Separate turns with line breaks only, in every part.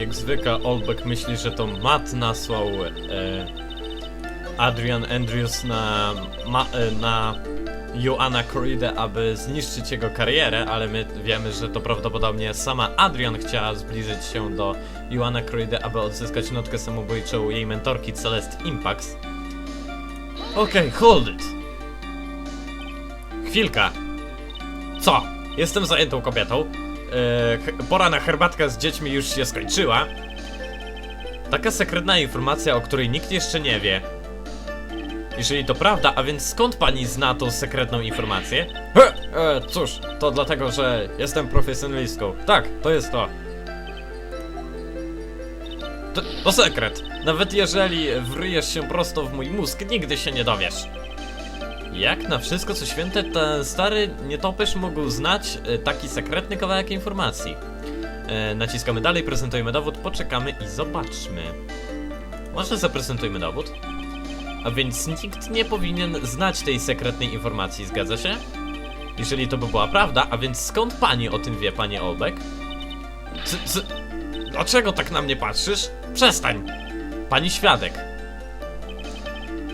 Jak zwykle Olbeck myśli, że to Matt nasłał e, Adrian Andrews na, ma, e, na Joanna Corridę, aby zniszczyć jego karierę, ale my wiemy, że to prawdopodobnie sama Adrian chciała zbliżyć się do Joanna Corridę, aby odzyskać notkę samobójczą jej mentorki Celeste Impax. Okej, hold it! Chwilka. Co? Jestem zajętą kobietą. E, pora na herbatkę z dziećmi już się skończyła. Taka sekretna informacja, o której nikt jeszcze nie wie. Jeżeli to prawda, a więc skąd pani zna tą sekretną informację? He, e, cóż, to dlatego, że jestem profesjonalistką. Tak, to jest to. To, to sekret. Nawet jeżeli wryjesz się prosto w mój mózg, nigdy się nie dowiesz. Jak na wszystko co święte, ten stary nietoperz mógł znać e, taki sekretny kawałek informacji. E, naciskamy dalej, prezentujemy dowód, poczekamy i zobaczmy. Może zaprezentujmy dowód? A więc nikt nie powinien znać tej sekretnej informacji, zgadza się? Jeżeli to by była prawda, a więc skąd pani o tym wie, panie Olbeck? C, c, dlaczego tak na mnie patrzysz? Przestań! Pani świadek.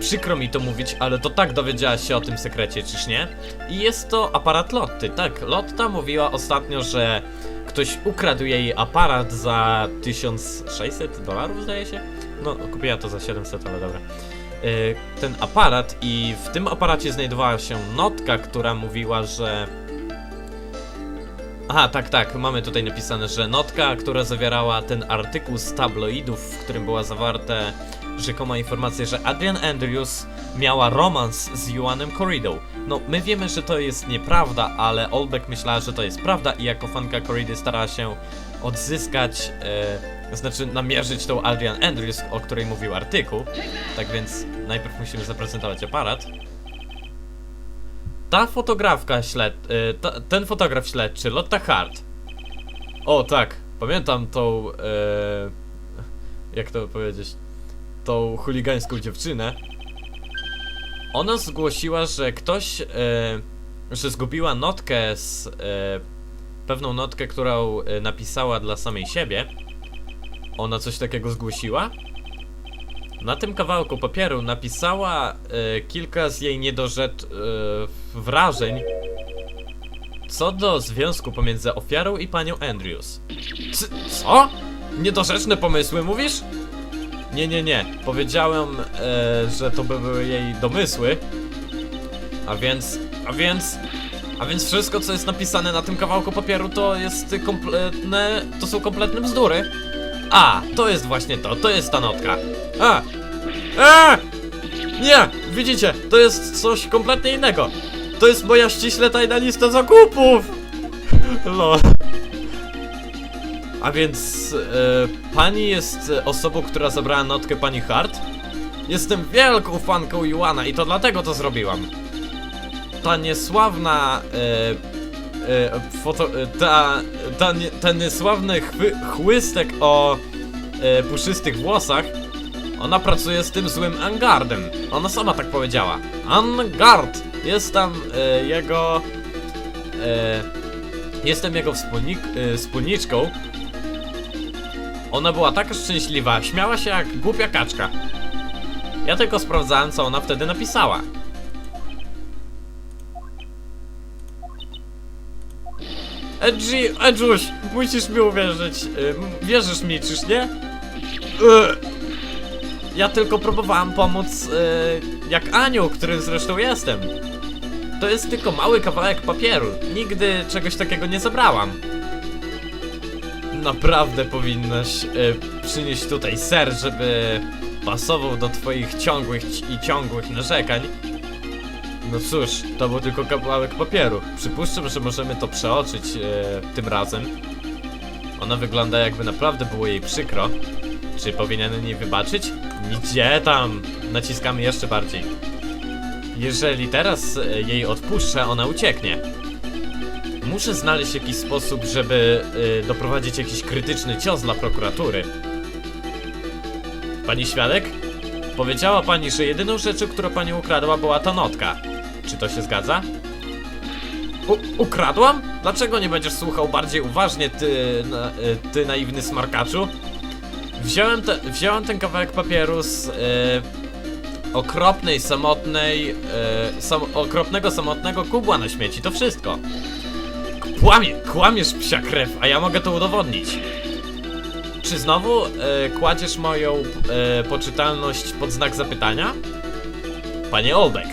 Przykro mi to mówić, ale to tak dowiedziałaś się o tym sekrecie, czyż nie? I jest to aparat Lotty, tak. Lotta mówiła ostatnio, że ktoś ukradł jej aparat za 1600 dolarów, zdaje się? No, kupiła to za 700, ale dobra. Yy, ten aparat i w tym aparacie znajdowała się notka, która mówiła, że... Aha, tak, tak, mamy tutaj napisane, że notka, która zawierała ten artykuł z tabloidów, w którym była zawarte rzekoma informacja, że Adrian Andrews miała romans z Joanem Corridą. No, my wiemy, że to jest nieprawda, ale Olbeck myślała, że to jest prawda i jako fanka Corridy starała się odzyskać, e, znaczy namierzyć tą Adrian Andrews, o której mówił artykuł. Tak więc najpierw musimy zaprezentować aparat. Ta fotografka śled... E, ta, ten fotograf śledczy, Lotta Hart. O, tak, pamiętam tą... E, jak to powiedzieć? Tą chuligańską dziewczynę. Ona zgłosiła, że ktoś, e, że zgubiła notkę z, e, pewną notkę, którą e, napisała dla samej siebie. Ona coś takiego zgłosiła? Na tym kawałku papieru napisała e, kilka z jej niedorzecz wrażeń co do związku pomiędzy ofiarą i panią Andrews. C co? Niedorzeczne pomysły mówisz? Nie, nie, nie. Powiedziałem, e, że to by były jej domysły. A więc, a więc, a więc wszystko, co jest napisane na tym kawałku papieru, to jest kompletne, to są kompletne bzdury. A, to jest właśnie to, to jest ta notka. A, a, nie, widzicie, to jest coś kompletnie innego. To jest moja ściśle tajna lista zakupów. Lol. A więc e, pani jest osobą, która zabrała notkę pani Hart? Jestem wielką fanką Juana i to dlatego to zrobiłam. Ta niesławna e, e, foto, e, ta, ta, ten niesławny chwy, chłystek o e, puszystych włosach ona pracuje z tym złym Angardem. Ona sama tak powiedziała. Angard! Jest tam e, jego... E, jestem jego wspólnik, e, wspólniczką. Ona była taka szczęśliwa, śmiała się jak głupia kaczka. Ja tylko sprawdzałem, co ona wtedy napisała. Edgy, Edżuś, musisz mi uwierzyć. Y, Wierzysz mi, czyż nie? Y, Ja tylko próbowałam pomóc, y, jak anioł, którym zresztą jestem. To jest tylko mały kawałek papieru. Nigdy czegoś takiego nie zabrałam. Naprawdę powinnaś y, przynieść tutaj ser, żeby pasował do twoich ciągłych ci- i ciągłych narzekań. No cóż, to był tylko kawałek papieru. Przypuszczam, że możemy to przeoczyć e, tym razem. Ona wygląda jakby naprawdę było jej przykro. Czy powinienem jej wybaczyć? Gdzie tam? Naciskamy jeszcze bardziej. Jeżeli teraz e, jej odpuszczę, ona ucieknie. Muszę znaleźć jakiś sposób, żeby e, doprowadzić jakiś krytyczny cios dla prokuratury. Pani świadek? Powiedziała pani, że jedyną rzeczą, którą pani ukradła, była ta notka. Czy to się zgadza? U ukradłam? Dlaczego nie będziesz słuchał bardziej uważnie, ty, na, y, ty naiwny smarkaczu? Wziąłem, te, wziąłem ten kawałek papieru z e, okropnej, samotnej, e, sam, okropnego, samotnego kubła na śmieci, to wszystko. Kłamie, kłamiesz psia krew, a ja mogę to udowodnić. Czy znowu e, kładziesz moją e, poczytalność pod znak zapytania? Panie Olbeck.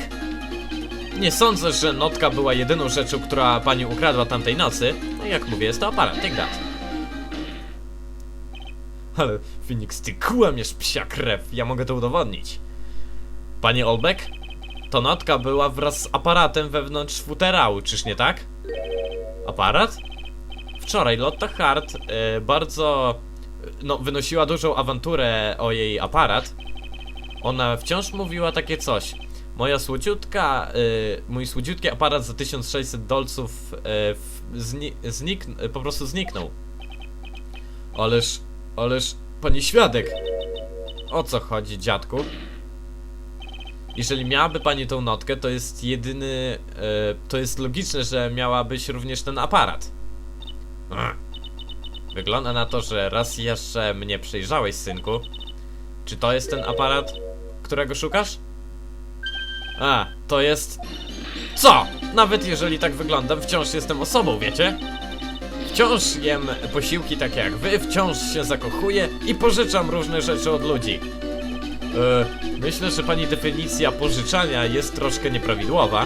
Nie sądzę, że notka była jedyną rzeczą, która pani ukradła tamtej nocy. No jak mówię, jest to aparat, take that. Ale, Phoenix, ty kłamiesz psia krew, ja mogę to udowodnić. Panie Olbeck? To notka była wraz z aparatem wewnątrz futerału, czyż nie tak? Aparat? Wczoraj Lotta Hart e, bardzo no, wynosiła dużą awanturę o jej aparat. Ona wciąż mówiła takie coś. Moja słodziutka, y, mój słodziutki aparat za 1600 dolców y, zni znik y, po prostu zniknął. Ależ, ależ, pani świadek, o co chodzi, dziadku? Jeżeli miałaby pani tą notkę, to jest jedyny, y, to jest logiczne, że miałabyś również ten aparat. Wygląda na to, że raz jeszcze mnie przejrzałeś, synku. Czy to jest ten aparat, którego szukasz? A, to jest... Co? Nawet jeżeli tak wyglądam, wciąż jestem osobą, wiecie? Wciąż jem posiłki takie jak wy, wciąż się zakochuję i pożyczam różne rzeczy od ludzi. E, myślę, że pani definicja pożyczania jest troszkę nieprawidłowa.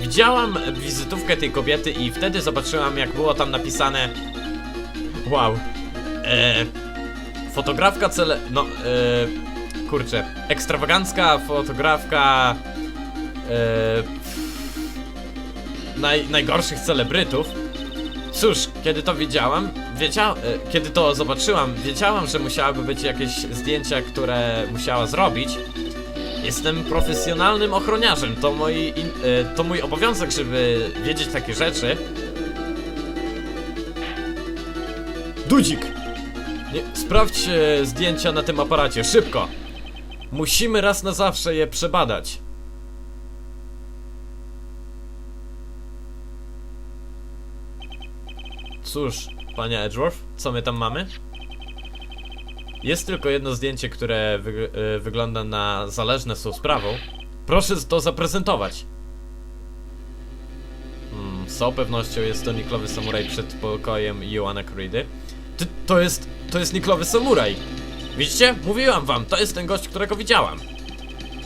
Widziałam wizytówkę tej kobiety i wtedy zobaczyłam, jak było tam napisane... Wow. E, fotografka cele... No, e, kurczę. Ekstrawagancka fotografka... E, naj, najgorszych celebrytów. Cóż, kiedy to widziałam, wiedzia, e, kiedy to zobaczyłam, wiedziałam, że musiałyby być jakieś zdjęcia, które musiała zrobić. Jestem profesjonalnym ochroniarzem, to in, e, to mój obowiązek, żeby wiedzieć takie rzeczy. Dudzik! Nie, sprawdź zdjęcia na tym aparacie, szybko! Musimy raz na zawsze je przebadać. Cóż, panie Edgeworth, co my tam mamy? Jest tylko jedno zdjęcie, które e, wygląda na zależne tą sprawą. Proszę to zaprezentować. Hmm, z całą pewnością jest to niklowy samuraj przed pokojem Joanna Creedy. To jest, to jest niklowy samuraj! Widzicie? Mówiłam wam, to jest ten gość, którego widziałam.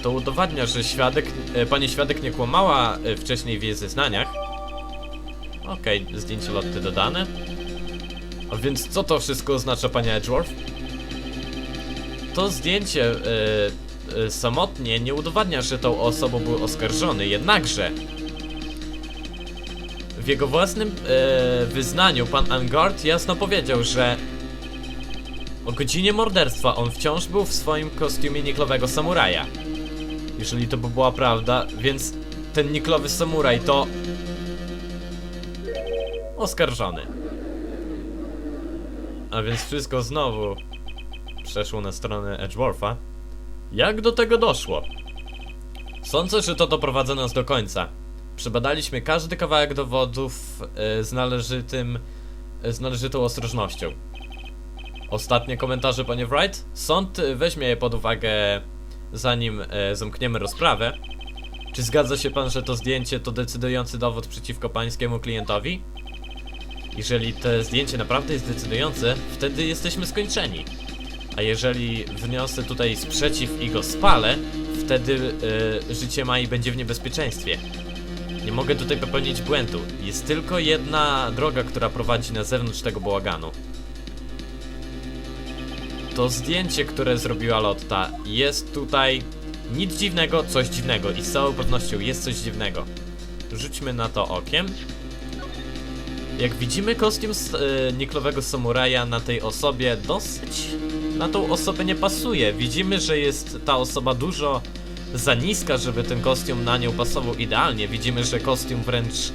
To udowadnia, że świadek, e, pani świadek nie kłamała e, wcześniej w jej zeznaniach. Okej, zdjęcie lotty dodane. A więc co to wszystko oznacza, panie Edgeworth? To zdjęcie e, e, samotnie nie udowadnia, że tą osobą był oskarżony, jednakże w jego własnym e, wyznaniu pan Angard jasno powiedział, że o godzinie morderstwa on wciąż był w swoim kostiumie niklowego samuraja. Jeżeli to by była prawda, więc ten niklowy samuraj to oskarżony. A więc wszystko znowu przeszło na stronę Edgewortha. Jak do tego doszło? Sądzę, że to doprowadza nas do końca. Przebadaliśmy każdy kawałek dowodów e, z należytym, e, z należytą ostrożnością. Ostatnie komentarze, panie Wright? Sąd weźmie je pod uwagę, zanim e, zamkniemy rozprawę. Czy zgadza się pan, że to zdjęcie to decydujący dowód przeciwko pańskiemu klientowi? Jeżeli to zdjęcie naprawdę jest decydujące, wtedy jesteśmy skończeni. A jeżeli wniosę tutaj sprzeciw i go spalę, wtedy e, życie Mai będzie w niebezpieczeństwie. Nie mogę tutaj popełnić błędu. Jest tylko jedna droga, która prowadzi na zewnątrz tego bałaganu. To zdjęcie, które zrobiła Lotta, jest tutaj nic dziwnego, coś dziwnego i z całą pewnością jest coś dziwnego. Rzućmy na to okiem. Jak widzimy, kostium y, niklowego samuraja na tej osobie dosyć na tą osobę nie pasuje. Widzimy, że jest ta osoba dużo za niska, żeby ten kostium na nią pasował idealnie. Widzimy, że kostium wręcz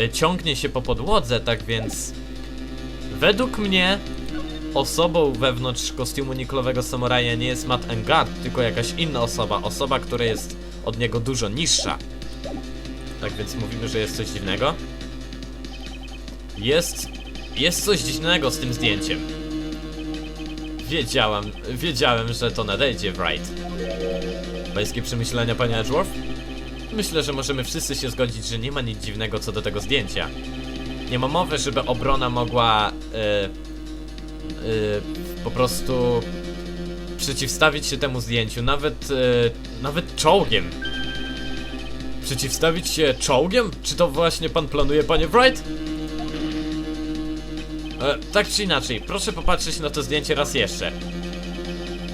y, ciągnie się po podłodze, tak więc według mnie osobą wewnątrz kostiumu niklowego samuraja nie jest Matt Engard, tylko jakaś inna osoba, osoba, która jest od niego dużo niższa. Tak więc mówimy, że jest coś dziwnego. Jest. Jest coś dziwnego z tym zdjęciem. wiedziałam, wiedziałem, że to nadejdzie, Wright. Pańskie przemyślenia, panie Edgeworth? Myślę, że możemy wszyscy się zgodzić, że nie ma nic dziwnego co do tego zdjęcia. Nie ma mowy, żeby obrona mogła e, e, po prostu przeciwstawić się temu zdjęciu, nawet, e, nawet czołgiem. Przeciwstawić się czołgiem? Czy to właśnie pan planuje, panie Wright? E, tak czy inaczej, proszę popatrzeć na to zdjęcie raz jeszcze.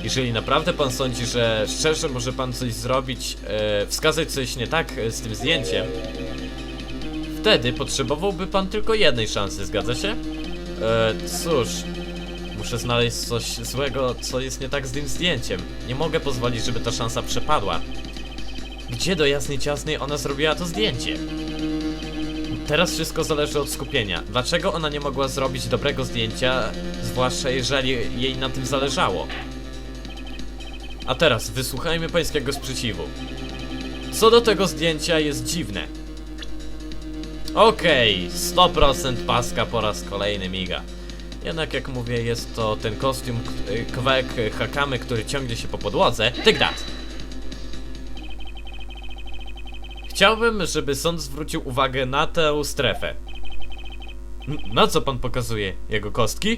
Jeżeli naprawdę pan sądzi, że szczerze może pan coś zrobić, e, wskazać coś nie tak e, z tym zdjęciem, wtedy potrzebowałby pan tylko jednej szansy, zgadza się? E, cóż, muszę znaleźć coś złego, co jest nie tak z tym zdjęciem. Nie mogę pozwolić, żeby ta szansa przepadła. Gdzie do jasnej ciasnej ona zrobiła to zdjęcie? Teraz wszystko zależy od skupienia. Dlaczego ona nie mogła zrobić dobrego zdjęcia, zwłaszcza jeżeli jej na tym zależało? A teraz wysłuchajmy pańskiego sprzeciwu. Co do tego zdjęcia jest dziwne. Okej, 100% paska po raz kolejny miga. Jednak jak mówię, jest to ten kostium kwek Hakamy, który ciągnie się po podłodze. Take that! Chciałbym, żeby sąd zwrócił uwagę na tę strefę. Na co pan pokazuje? Jego kostki?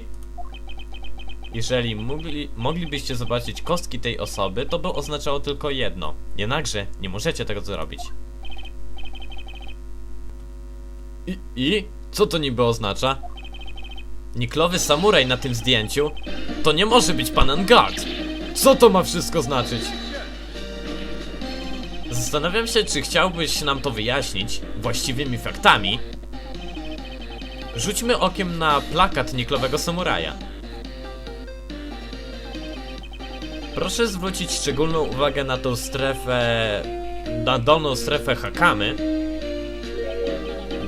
Jeżeli mogli, moglibyście zobaczyć kostki tej osoby, to by oznaczało tylko jedno. Jednakże nie możecie tego zrobić. I, I? Co to niby oznacza? Niklowy samuraj na tym zdjęciu to nie może być pan Angard. Co to ma wszystko znaczyć? Zastanawiam się, czy chciałbyś nam to wyjaśnić właściwymi faktami. Rzućmy okiem na plakat Niklowego Samuraja. Proszę zwrócić szczególną uwagę na tą strefę, na dolną strefę Hakamy.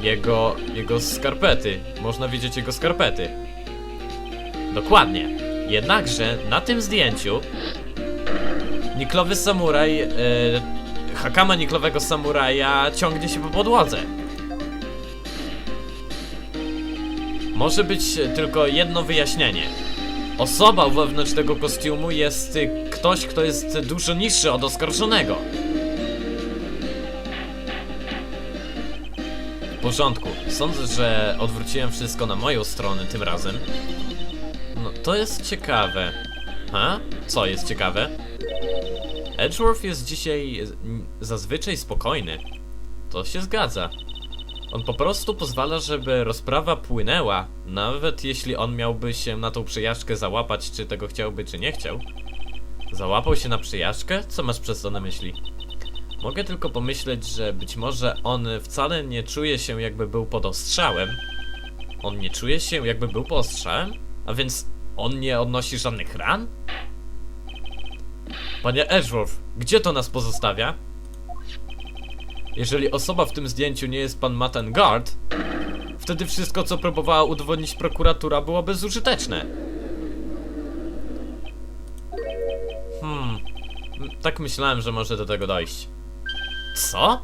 Jego, jego skarpety. Można widzieć jego skarpety. Dokładnie. Jednakże na tym zdjęciu Niklowy samuraj, e, Hakama Niklowego samuraja ciągnie się po podłodze. Może być tylko jedno wyjaśnienie. Osoba wewnątrz tego kostiumu jest ktoś, kto jest dużo niższy od oskarżonego. W porządku. Sądzę, że odwróciłem wszystko na moją stronę tym razem. No, to jest ciekawe. Ha? Co jest ciekawe? Edgeworth jest dzisiaj zazwyczaj spokojny. To się zgadza. On po prostu pozwala, żeby rozprawa płynęła, nawet jeśli on miałby się na tą przyjażdżkę załapać, czy tego chciałby, czy nie chciał. Załapał się na przyjażdżkę? Co masz przez to na myśli? Mogę tylko pomyśleć, że być może on wcale nie czuje się jakby był pod ostrzałem. On nie czuje się jakby był pod ostrzałem? A więc on nie odnosi żadnych ran? Panie Edgeworth, gdzie to nas pozostawia? Jeżeli osoba w tym zdjęciu nie jest pan Matten Guard, wtedy wszystko, co próbowała udowodnić prokuratura, było bezużyteczne. Hmm, tak myślałem, że może do tego dojść. Co?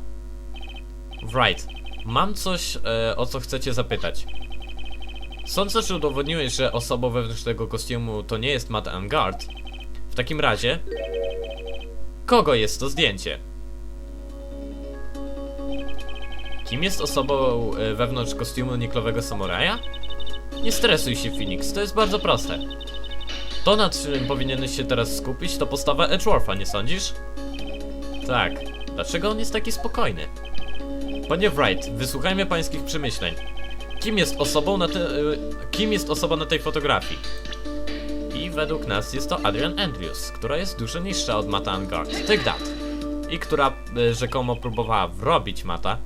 Right, mam coś, e, o co chcecie zapytać. Sądzę, że udowodniłeś, że osobą wewnątrz tego kostiumu to nie jest Matt Guard. Takim razie, kogo jest to zdjęcie? Kim jest osobą e, wewnątrz kostiumu niklowego samuraja? Nie stresuj się, Phoenix, to jest bardzo proste. To, nad czym powinieneś się teraz skupić, to postawa Edgewortha, nie sądzisz? Tak. Dlaczego on jest taki spokojny? Panie Wright, wysłuchajmy pańskich przemyśleń. Kim jest osobą na te, e, Kim jest osoba na tej fotografii? Według nas jest to Adrian Andrews, która jest dużo niższa od Mata Angard. Take that. I która e, rzekomo próbowała wrobić Mata.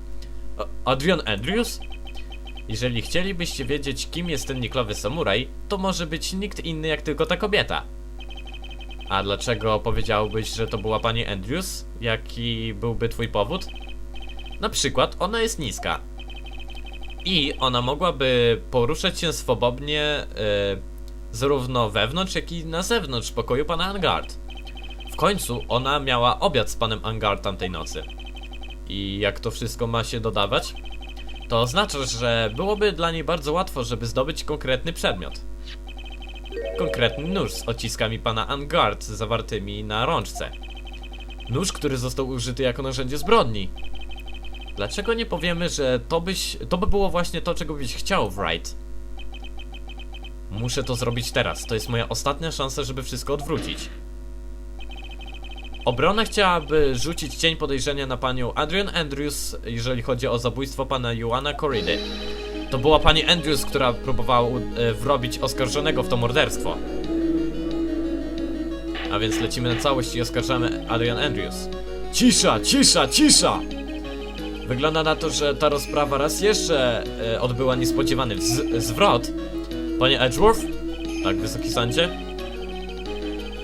A- Adrian Andrews? Jeżeli chcielibyście wiedzieć, kim jest ten niklowy samuraj, to może być nikt inny jak tylko ta kobieta. A dlaczego powiedziałbyś, że to była pani Andrews? Jaki byłby twój powód? Na przykład, ona jest niska. I ona mogłaby poruszać się swobodnie e, zarówno wewnątrz, jak i na zewnątrz pokoju pana Angard. W końcu ona miała obiad z panem Angard tamtej nocy. I jak to wszystko ma się dodawać? To oznacza, że byłoby dla niej bardzo łatwo, żeby zdobyć konkretny przedmiot. konkretny nóż z odciskami pana Angard zawartymi na rączce. Nóż, który został użyty jako narzędzie zbrodni. Dlaczego nie powiemy, że to byś, to by było właśnie to, czego byś chciał, Wright? Muszę to zrobić teraz. To jest moja ostatnia szansa, żeby wszystko odwrócić. Obrona chciałaby rzucić cień podejrzenia na panią Adrian Andrews, jeżeli chodzi o zabójstwo pana Joana Corridy. To była pani Andrews, która próbowała e, wrobić oskarżonego w to morderstwo. A więc lecimy na całość i oskarżamy Adrian Andrews. Cisza, cisza, cisza! Wygląda na to, że ta rozprawa raz jeszcze e, odbyła niespodziewany zwrot. Panie Edgeworth? Tak, wysoki sądzie?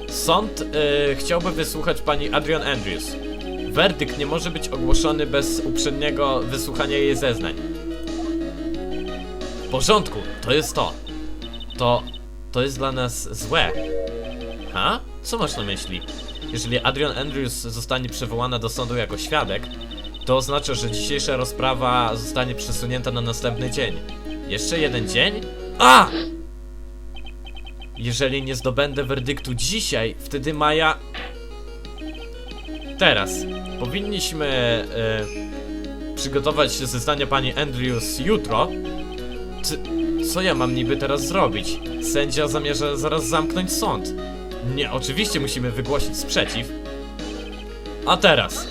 Sąd e, chciałby wysłuchać pani Adrian Andrews. Werdykt nie może być ogłoszony bez uprzedniego wysłuchania jej zeznań. W porządku, to jest to. To. To jest dla nas złe. Ha? Co masz na myśli? Jeżeli Adrian Andrews zostanie przywołana do sądu jako świadek, to oznacza, że dzisiejsza rozprawa zostanie przesunięta na następny dzień. Jeszcze jeden dzień? A! Jeżeli nie zdobędę werdyktu dzisiaj, wtedy Maja. Teraz. Powinniśmy e, przygotować zeznania pani Andrews jutro. C co ja mam niby teraz zrobić? Sędzia zamierza zaraz zamknąć sąd. Nie, oczywiście musimy wygłosić sprzeciw. A teraz.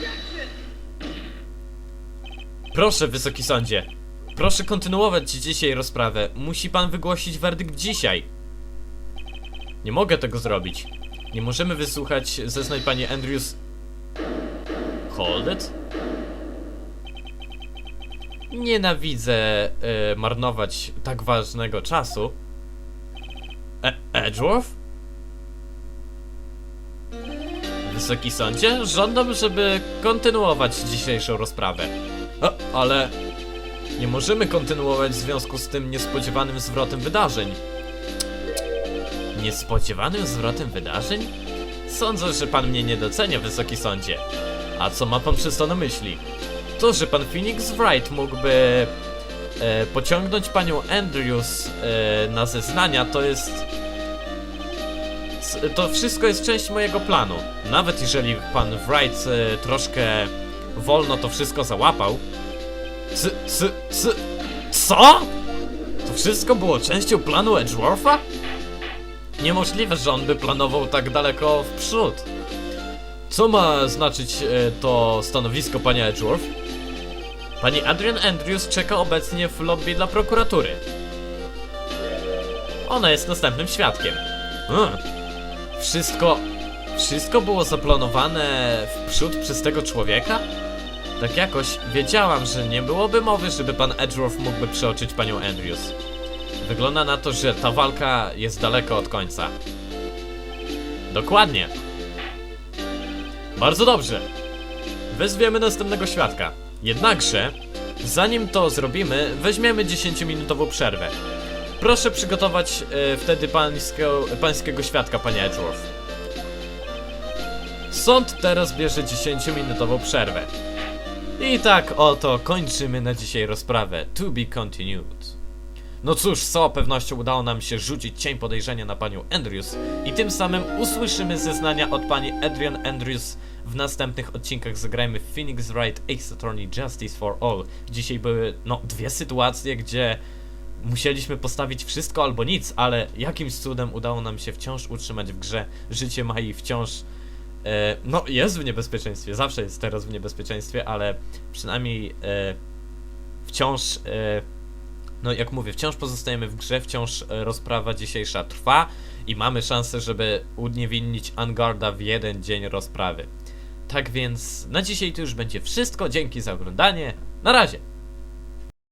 Proszę, wysoki sądzie. Proszę kontynuować dzisiaj rozprawę. Musi pan wygłosić werdykt dzisiaj. Nie mogę tego zrobić. Nie możemy wysłuchać zeznań pani Andrews. Hold it? Nienawidzę e, marnować tak ważnego czasu. E Edgeworth? Wysoki sądzie, żądam, żeby kontynuować dzisiejszą rozprawę. A, ale nie możemy kontynuować w związku z tym niespodziewanym zwrotem wydarzeń. Niespodziewanym zwrotem wydarzeń? Sądzę, że pan mnie nie docenia, wysoki sądzie. A co ma pan przez to na myśli? To, że pan Phoenix Wright mógłby e, pociągnąć panią Andrews e, na zeznania, to jest. To wszystko jest część mojego planu. Nawet jeżeli pan Wright e, troszkę wolno to wszystko załapał. C, c, c, co? To wszystko było częścią planu Edgewortha? Niemożliwe, że on by planował tak daleko w przód. Co ma znaczyć e, to stanowisko pani Edgeworth? Pani Adrian Andrews czeka obecnie w lobby dla prokuratury. Ona jest następnym świadkiem. Hmm. Wszystko. Wszystko było zaplanowane w przód przez tego człowieka? Tak jakoś wiedziałam, że nie byłoby mowy, żeby pan Edgeworth mógłby przeoczyć panią Andrews. Wygląda na to, że ta walka jest daleko od końca. Dokładnie. Bardzo dobrze. Wezwiemy następnego świadka. Jednakże, zanim to zrobimy, weźmiemy 10-minutową przerwę. Proszę przygotować e, wtedy pańskiego, pańskiego świadka, panie Edgeworth. Sąd teraz bierze 10-minutową przerwę. I tak oto kończymy na dzisiaj rozprawę. To be continued. No cóż, z całą pewnością udało nam się rzucić cień podejrzenia na panią Andrews i tym samym usłyszymy zeznania od pani Adrian Andrews w następnych odcinkach zagrajmy Phoenix Wright Ace Attorney Justice for All. Dzisiaj były, no, dwie sytuacje, gdzie musieliśmy postawić wszystko albo nic, ale jakimś cudem udało nam się wciąż utrzymać w grze. Życie Mai wciąż e, no, jest w niebezpieczeństwie, zawsze jest teraz w niebezpieczeństwie, ale przynajmniej e, wciąż, e, no jak mówię, wciąż pozostajemy w grze, wciąż e, rozprawa dzisiejsza trwa i mamy szansę, żeby uniewinnić Angarda w jeden dzień rozprawy. Tak więc na dzisiaj to już będzie wszystko, dzięki za oglądanie, na razie!